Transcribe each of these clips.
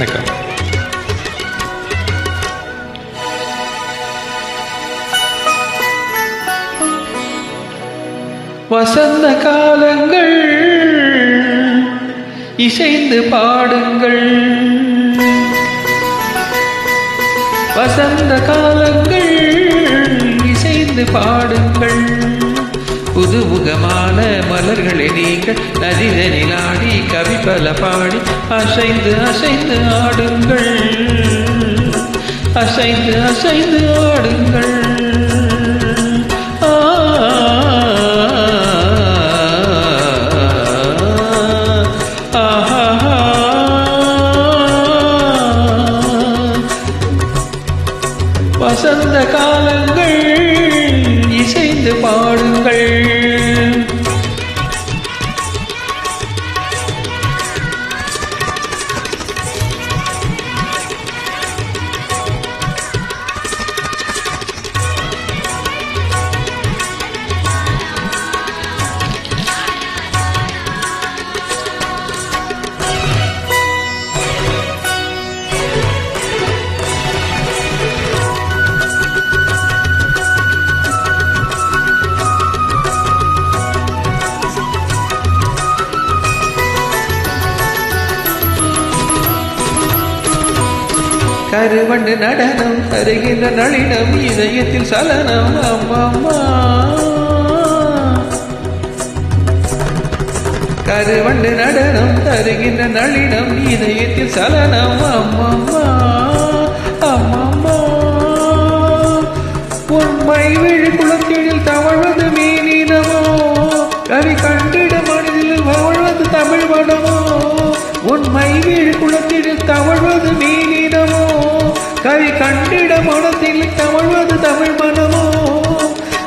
வணக்கம் வசந்த காலங்கள் இசைந்து பாடுங்கள். வசந்த காலங்கள் இசைந்து பாடுங்கள். புதுமுகமான மலர்களை நீங்கள் நதிதனிலாடி கவி பல பாடி அசைந்து அசைந்து ஆடுங்கள். அசைந்து அசைந்து ஆடுங்கள். ஆஹா. வசந்த காலங்கள். இசைந்து பாடுங்கள். கருவண்டு நடனம் தருகின்ற நளினம் இதயத்தில் சலனம். அம்மம்மா. கருவண்டு நடனம் தருகின்ற நளினம் இதயத்தில் சலனம். அம்மம்மா. கவி கண்டிட மனத்தில் தவழ்வது தமிழ் மனமோ?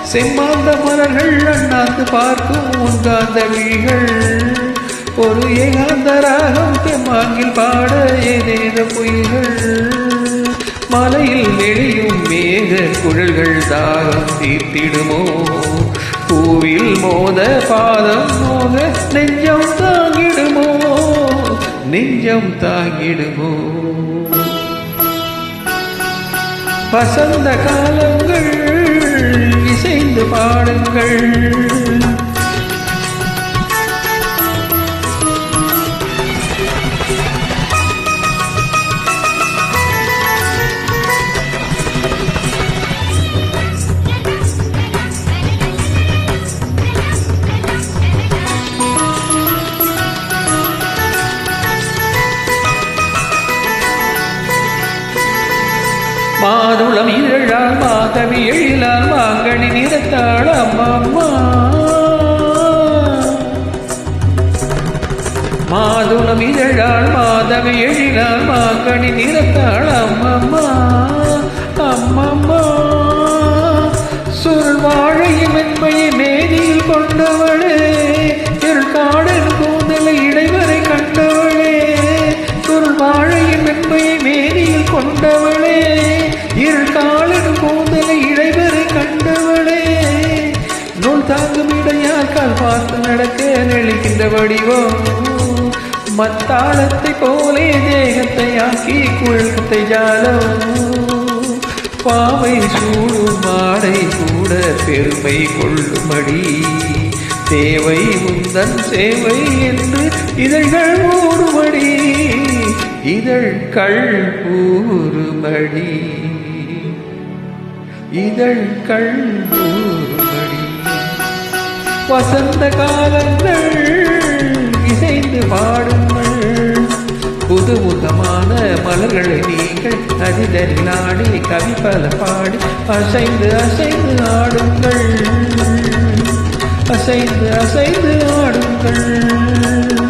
செம்மாந்த மலர்கள் அண்ணாந்து பார்க்கும் உங்காந்த விழிகள் ஒரு ஏகாந்த ராகம் தெம்மாங்கில் பாட ஏதேத புயல்கள் மலையில் நெளியும் மேக குழல்கள் தாகம் தீர்த்திடுமோ? பூவில் மோத பாதம் மோத நெஞ்சம் தாங்கிடுமோ? நெஞ்சம் தாங்கிடுமோ? வசந்த காலங்கள் இசைந்து பாடுங்கள். மாதுளம் மாதவி எழிலால் மாங்கனி நிறத்தாள் அம்மம்மா. மாதுளம் இதழால் மாதவி எழிலால் மாங்கனி நிறத்தாள் அம்மம்மா. அம்மம்மா. சுருள் வாழையும் மென்மையை மேனியில் கொண்டவளே இருக்காடன் கூந்தலை இடைவரை கண்டவளே சுருள் வாழையும் மென்மையை மேனியில் கொண்டவளே. தாங்கும் இடையாக்கால் பார்த்து நடக்க நெளிக்கின்ற வடிவம். மத்தாளத்தை போலே தேகத்தை ஆக்கி குழக்கத்தை ஜாலம். பாவை சூடும் மாடை கூட பெருமை கொள்ளும்படி. தேவை முந்தன் சேவை என்று இதழ்கள் ஊறுமடி இதழ்கள் ஊறுமடி இதழ்கள் ஊறு வசந்த காலங்கள் இசைந்து பாடுங்கள். புதுமுகமான மலர்களை நீங்கள் அதிதரில் ஆடி கவி பல பாடி அசைந்து அசைந்து ஆடுங்கள். அசைந்து அசைந்து ஆடுங்கள்.